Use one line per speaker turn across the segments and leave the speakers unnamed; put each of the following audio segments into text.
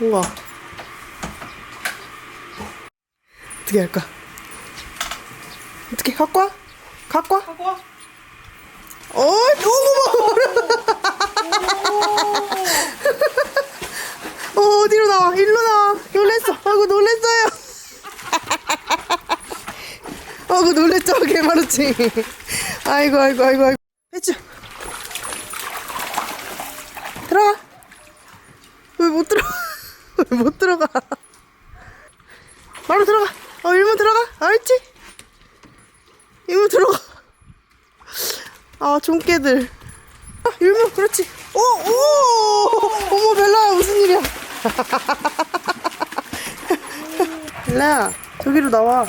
우와. 어떻게 할까? 어떻게 갖고 와? 갖고 와?
갖고 와.
어, 너무 어, 어디로 나와? 일로 나와. 놀랬어. 아이고, 놀랬어요. 아이고, 놀랬죠? 개마루치. 아이고, 아이고, 아이고, 아이고. 배추. 들어가. 왜 못 들어가? 왜 못 들어가? 바로 들어가. 어, 일문 들어가. 알지? 일문 들어가. 아, 종깨들. 아, 율무, 그렇지. 오, 오! 어머, 벨라야, 무슨 일이야. 벨라야, 저기로 나와.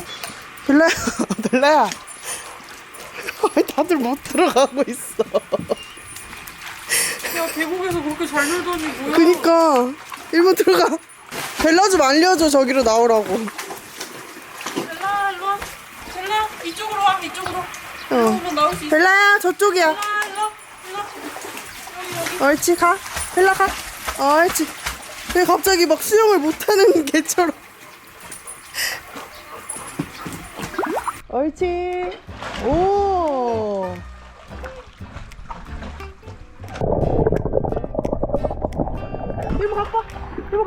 벨라야, 벨라야. 왜 다들 못 들어가고 있어.
야 계곡에서 그렇게 잘 놀더니 뭐야?
그니까, 일문 들어가. 벨라 좀 알려줘, 저기로 나오라고.
젤라 일로 와. 젤라 이쪽으로 와. 이쪽으로.
어.
한번 나올 수 있어.
벨라야, 저쪽이야.
아 일로 일로. 여기 여기.
옳지, 가. 벨라 가. 옳지. 왜 갑자기 막 수영을 못하는 개처럼. 옳지. 오. 이모 갖고 와. 이모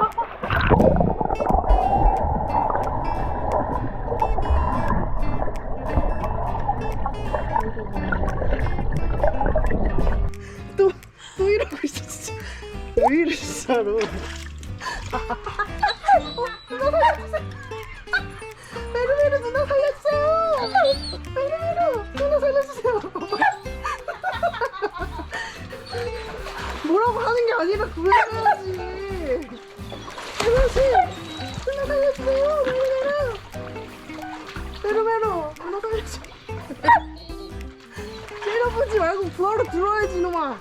진짜로. 메루메루 누나 살렸어요! 메루메루 누나 살려주세요! 뭐라고 하는 게 아니라 구해줘야지. 해야지. 누나 살려주세요! 메루메루! 메루메루 누나 살려주세요! 때려보지 말고 구하러 들어와야지 이놈아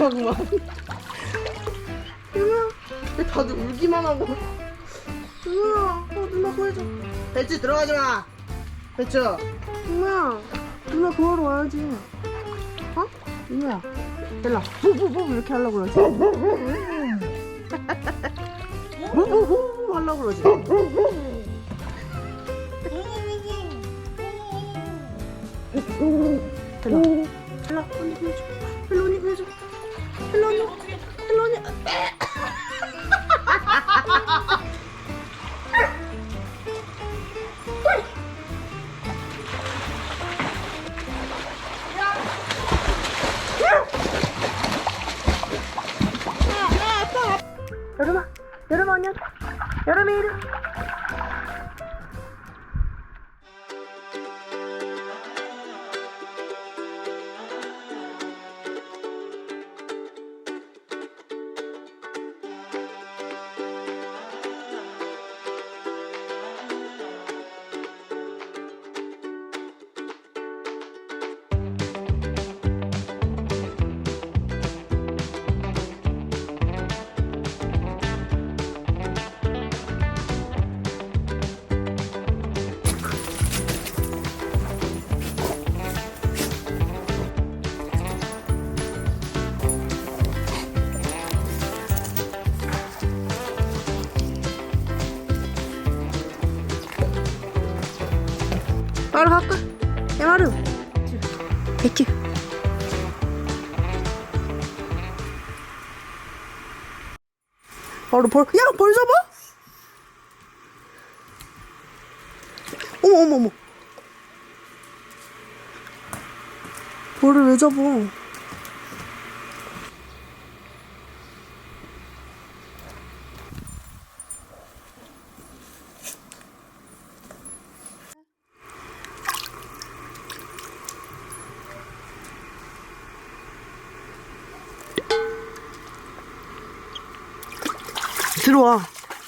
대박구만 유나 왜 다들 울기만 하고. 유나 어 누나 구해줘. 배추 들어가지 마. 배추. 유나 누나 구하러 와야지. 어? 유나야 벨라 부부부 이렇게 하려고 그러지. 부부부 하려고 그러지. 헬로 헬로 언니 구해줘. 헬로 언니 구해줘 헬로 언니? 헬로 언니 여름아 여름아 언니 여름이 이리 바로 벌, 야, 벌 잡아? 어머, 어머, 어머. 벌을 왜 잡아?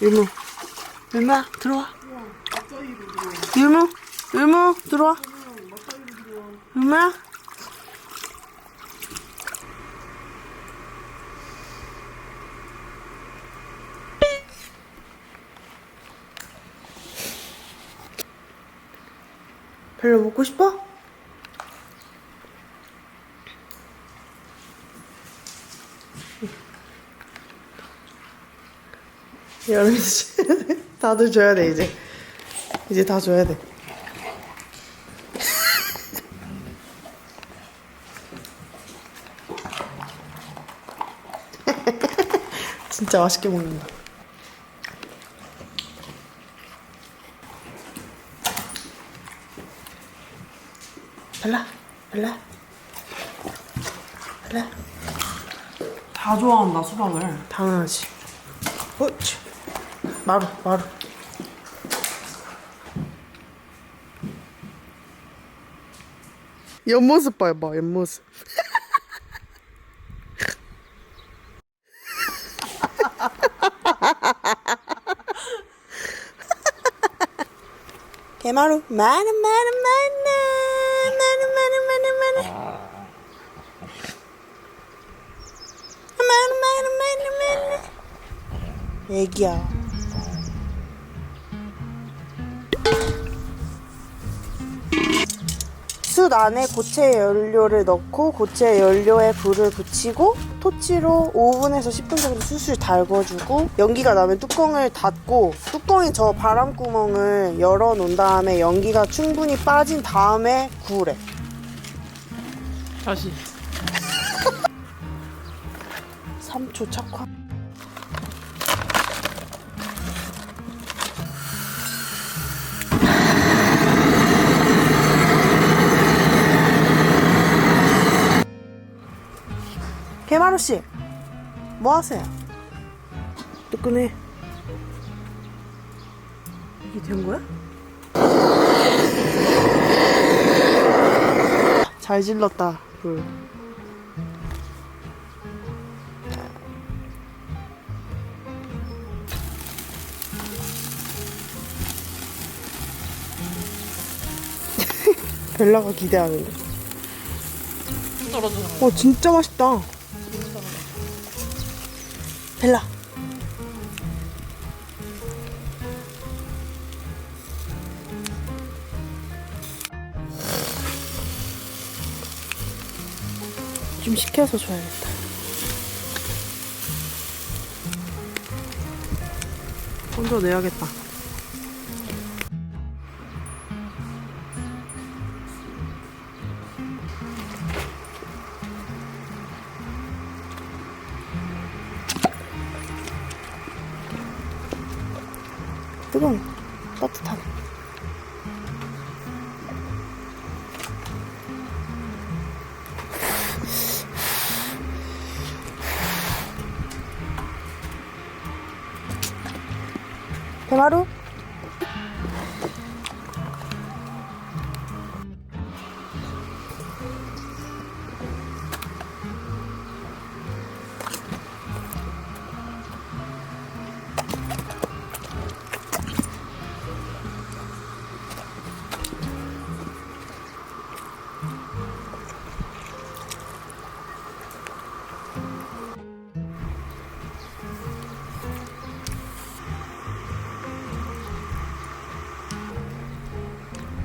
율무 율무야 들어와 율무 율무 들어와 엄마? 별로 먹고 싶어? 여름이. 다들 줘야 돼 이제. 이제 다 줘야 돼. 진짜 맛있게 먹는다. 발라, 발라, 발라.
다 좋아한다 수박을.
당연하지. 어치. Pardon, pardon. Я музы поебаю, музы. Kemal, mana mana mana mana mana mana mana. Mana mana mana mana. Ege. 숯 안에 고체 연료를 넣고 고체 연료에 불을 붙이고 토치로 5분에서 10분 정도 술술 달궈주고 연기가 나면 뚜껑을 닫고 뚜껑에 저 바람구멍을 열어 놓은 다음에 연기가 충분히 빠진 다음에 구우래
다시.
3초 착화 개마루 씨, 뭐 하세요? 뜨끈해. 이게 된 거야? 잘 질렀다 불. 벨라가 기대하는데.
거.
어 진짜 맛있다. 벨라. 좀 식혀서 줘야겠다. 혼자 내야겠다.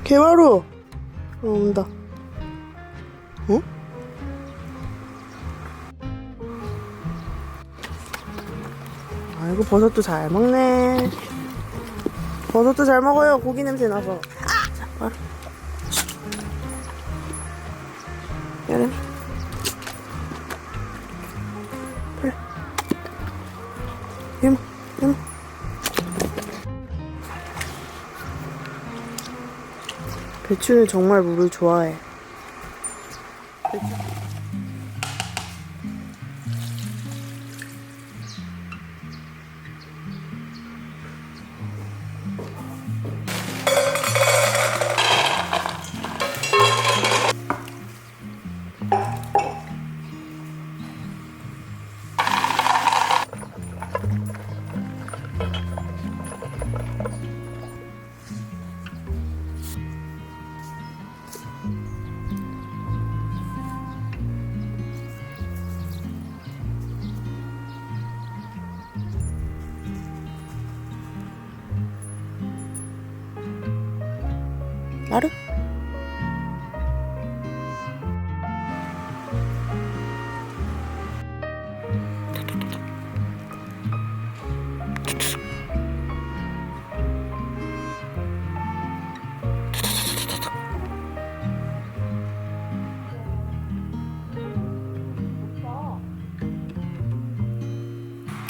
개마루. 어, 온다. 응? 아이고 버섯도 잘 먹네. 버섯도 잘 먹어요 고기 냄새 나서. 자, 마루. 여름 배추는 정말 물을 좋아해.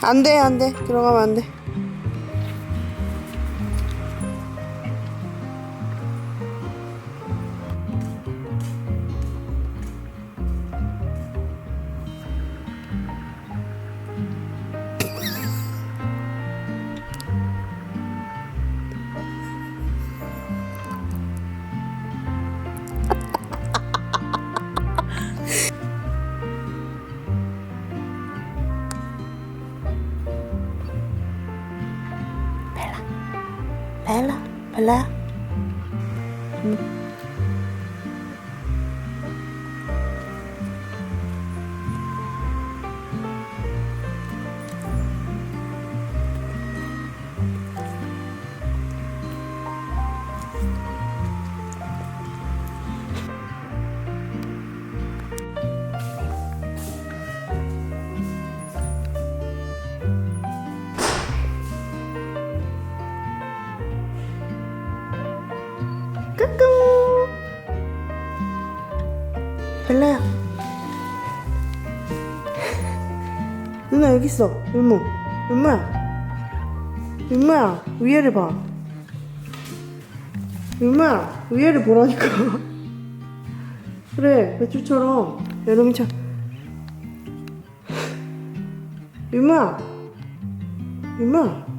안 돼, 안 돼. 들어가면 안 돼. 벨 까꿍. 벨라야. 누나 여기 있어. 윤모. 윤모야. 윤모야 위에를 봐. 윤모야 위에를 보라니까. 그래 배추처럼 여름이처럼. 윤모야. 윤모야.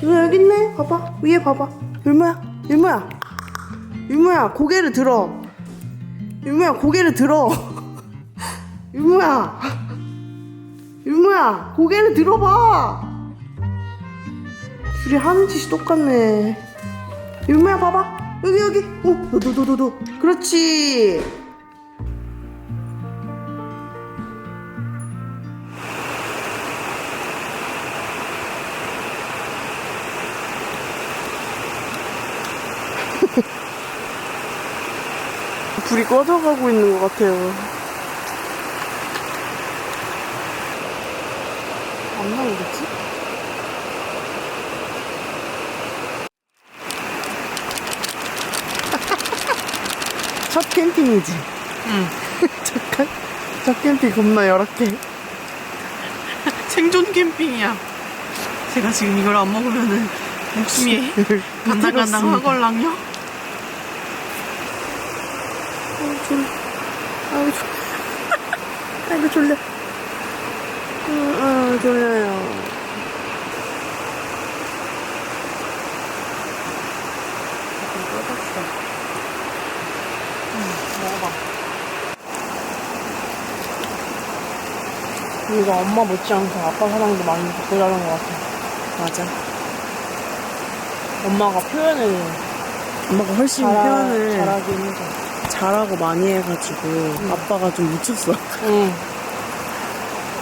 누나 여기 있네. 봐봐. 위에 봐봐. 율무야. 율무야. 율무야. 고개를 들어. 율무야. 고개를 들어. 율무야. 율무야. 고개를 들어봐. 둘이 하는 짓이 똑같네. 율무야 봐봐. 여기 여기. 어, 너너너너너. 그렇지. 불이 꺼져가고 있는 것 같아요. 안 나오겠지? 첫 캠핑이지?
응.
잠깐. 첫 캠핑 겁나 열악해.
생존 캠핑이야. 제가 지금 이걸 안 먹으면은 목숨이 간당간당 하걸랑요?
아우 졸려. 아우 졸려. 아이고 졸려. 아, 아 졸려요. 우리가 엄마 못지않게 아빠 사랑도 많이 받고 자란 것 같아.
맞아.
엄마가 표현을
엄마가 훨씬
잘하,
표현을
잘하긴 해서.
잘하고 많이 해가지고 아빠가 좀 묻혔어.
응.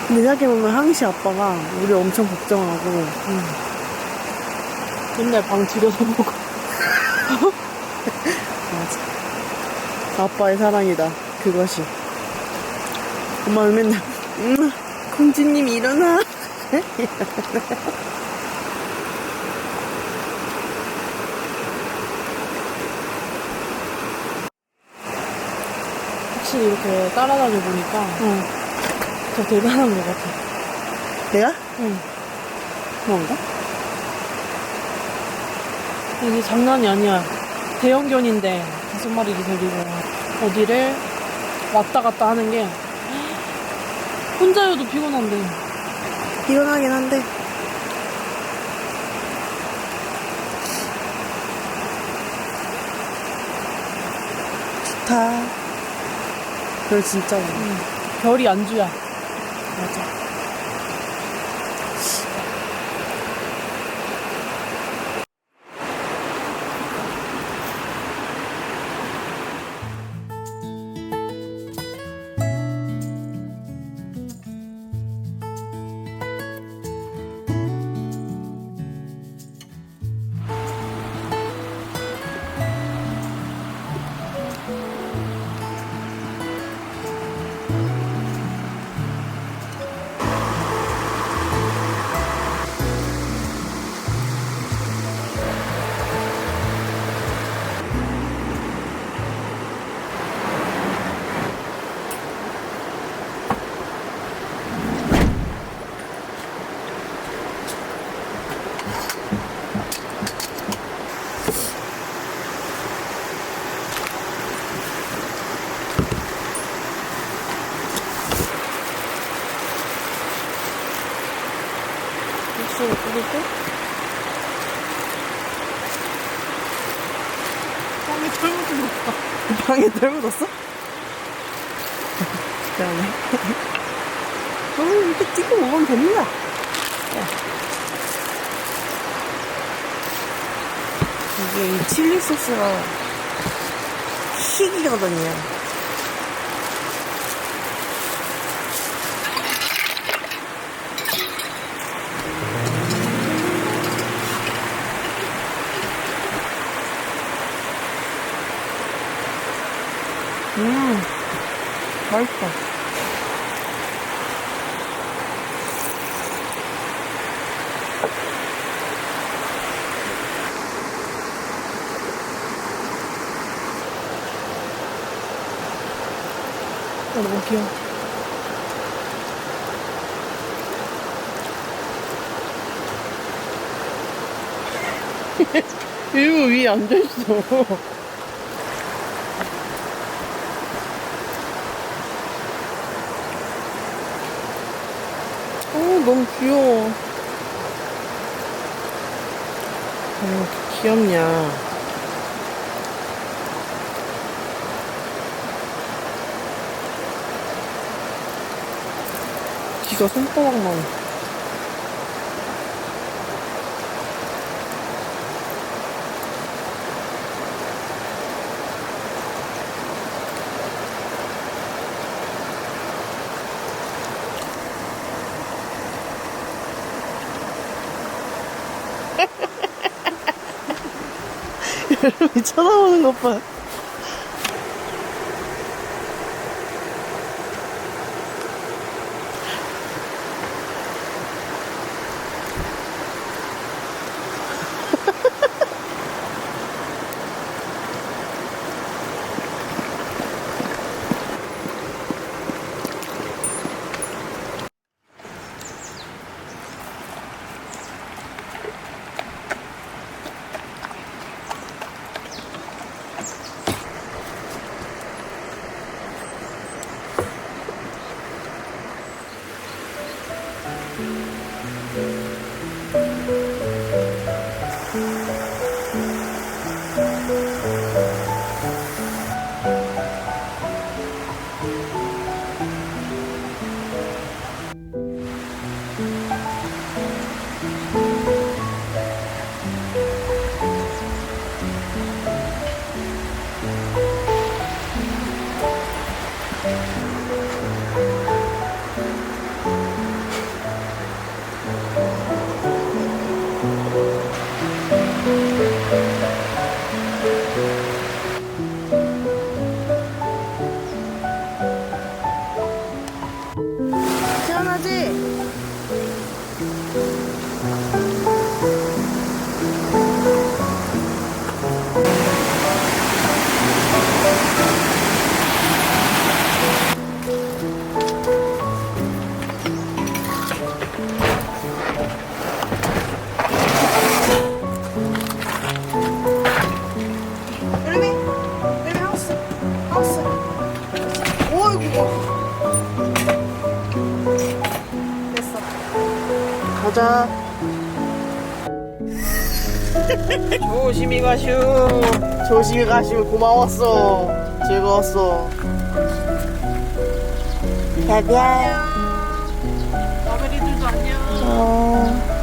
근데 생각해보면 항시 아빠가 우리 엄청 걱정하고
맨날 방 들여서 보고.
맞아. 아빠의 사랑이다. 그것이. 엄마는 맨날 음, 공주님 일어나.
확실히 이렇게 따라다녀 보니까
응.
더 대단한 것 같아.
내가?
응.
그런가?
이게 장난이 아니야. 대형견인데 다섯 마리를 데리고 어디를 왔다 갔다 하는 게 혼자여도 피곤한데.
피곤하긴 한데. 좋다. 별 진짜 많아.
응. 별이 안주야.
맞아.
방에 떨궈졌어? 미안해. 어, 이렇게 찍고 먹으면 됩니다. 이게 이 칠리 소스가 희귀거든요. 음, 맛있다. 어, 너무 귀여워. 일부 위에 앉아있어. 어, 너무 귀여워. 어, 귀엽냐. 귀가 손바닥만. 여러분이 쳐다보는 것 봐. 조심히 가슈. 조심히 가슈. 고마웠어. 즐거웠어. 야, 야.
마무리들도 안녕
어.